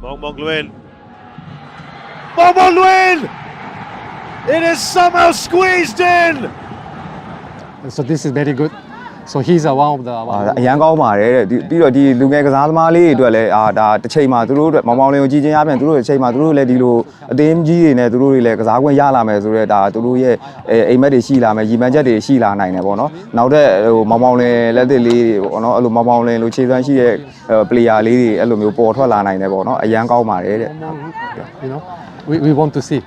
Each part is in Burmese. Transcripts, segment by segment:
Mong Mong Luin. Mong Mong Luin! It is somehow squeezed in! So this is very good. So he's uh, one of the အာ one အရန်ကောင်းပါတယ်တဲ့ဒီပြီးတော့ဒီလူငယ်ကစားသမားလေးတွေအတွက်လည်းအာဒါတစ်ချိန်မှာသူတို့အတွက်မောင်မောင်လေးကိုကြည်ချင်းရပြန်သူတို့ရဲ့အချိန်မှာသူတို့လည်းဒီလိုအသင်းကြီးတွေနဲ့သူတို့တွေလည်းကစားခွင့်ရလာမယ်ဆိုတော့ဒါသူတို့ရဲ့အဲအိမ်မက်တွေရှိလာမယ်ရည်မှန်းချက်တွေရှိလာနိုင်တယ်ပေါ့နော်နောက်တဲ့ဟိုမောင်မောင်လေးလက်သစ်လေးတွေပေါ့နော်အဲ့လိုမောင်မောင်လေးလိုခြေစွမ်းရှိတဲ့ပလေယာလေးတွေအဲ့လိုမျိုးပေါ်ထွက်လာနိုင်တယ်ပေါ့နော်အရန်ကောင်းပါတယ်တဲ့ you know we, we want to see.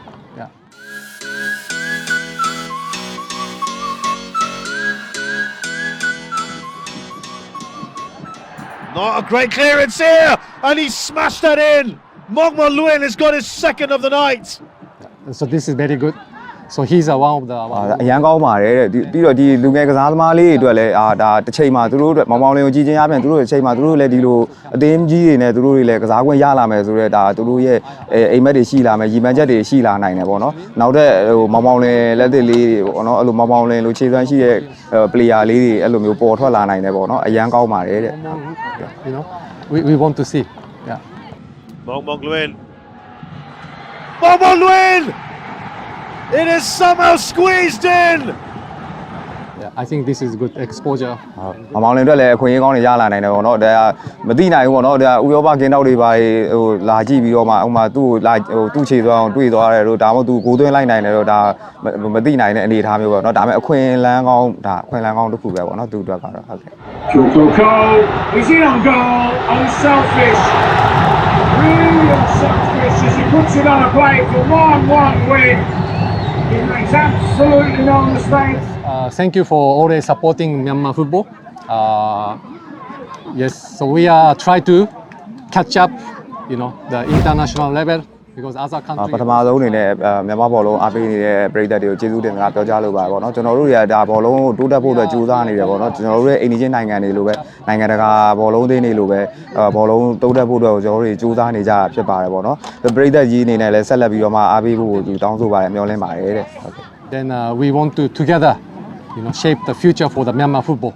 Not a great clearance here, and he smashed that in. Mong Luin has got his second of the night. So this is very good. So he's uh, one of the အာ one အရန်ကောင်းပါတယ်တဲ့ဒီပြီးတော့ဒီလူငယ်ကစားသမားလေးတွေအတွက်လည်းအာဒါတစ်ချိန်မှာသူတို့အတွက်မောင်မောင်လေးကိုကြည်ချင်းရပြန်သူတို့ရဲ့အချိန်မှာသူတို့လည်းဒီလိုအသင်းကြီးတွေနဲ့သူတို့တွေလည်းကစားခွင့်ရလာမယ်ဆိုတော့ဒါသူတို့ရဲ့အဲအိမ်မက်တွေရှိလာမယ်ရည်မှန်းချက်တွေရှိလာနိုင်တယ်ပေါ့နော်နောက်တဲ့ဟိုမောင်မောင်လေးလက်သစ်လေးတွေပေါ့နော်အဲ့လိုမောင်မောင်လေးလိုခြေစွမ်းရှိတဲ့ပလေယာလေးတွေအဲ့လိုမျိုးပေါ်ထွက်လာနိုင်တယ်ပေါ့နော်အရန်ကောင်းပါတယ်တဲ့ you know we, we want to see. Yeah. Mong Mong Luin. Mong Mong Luin! It is somehow squeezed in! Yeah. I think this is good exposure. မမောင်လင်အတွက်လည်းအခွင့်အရေးကောင်းတွေရလာနိုင်တယ်ပေါ့နော်ဒါကမသိနိုင်ဘူးပေါ့နော်ဒါဥရောပကင်းတောက်တွေပါဟိုလာကြည့်ပြီးတော့မှဥမာသူ့ကိုလာဟိုသူ့ခြေသွားအောင်တွေ့သွားတယ်လို့ဒါမှမဟုတ်သူကိုသွင်းလိုက်နိုင်တယ်လို့ဒါမသိနိုင်တဲ့အနေအထားမျိုးပေါ့နော်ဒါပေမဲ့အခွင့်အလန်းကောင်းဒါအခွင့်အလန်းကောင်းတစ်ခုပဲပေါ့နော်သူ့အတွက်ကတော့ဟုတ်ကဲ့ Kyoko is in on goal, unselfish. Really unselfish as he puts it on a plate for 1-1 win. he makes absolutely no mistakes. Uh, thank you for always supporting Myanmar football. Uh, yes, so we are try to catch up, you know, the international level because other အာ countries. ပထမဆုံးအနေနဲ့အဲမြန်မာဘောလုံးအားပေးနေတဲ့ပြည်သက်တွေကိုကျေးဇူးတင်စကားပြောကြားလိုပါတယ်ပေါ့နော်ကျွန်တော်တို့တွေကဒါဘောလုံးကိုတိုးတက်ဖို့အတွက်ကြိုးစားနေတယ်ပေါ့နော်ကျွန်တော်တို့ရဲ့အိမ်နီးချင်းနိုင်ငံတွေလိုပဲနိုင်ငံတကာဘောလုံးသင်းတွေလိုပဲအဲဘောလုံးတိုးတက်ဖို့အတွက်ကျွန်တော်တို့တွေကြိုးစားနေကြတာဖြစ်ပါတယ်ပေါ့နော်ပြည်သက်ကြီးအနေနဲ့လည်းဆက်လက်ပြီးတော့မှအားပေးဖို့ကိုတောင်းဆိုပါတယ်မျှော်လင့်ပါတယ်တဲ့ဟုတ်ကဲ့ Then uh, we want to together, you know, shape the future for the Myanmar football.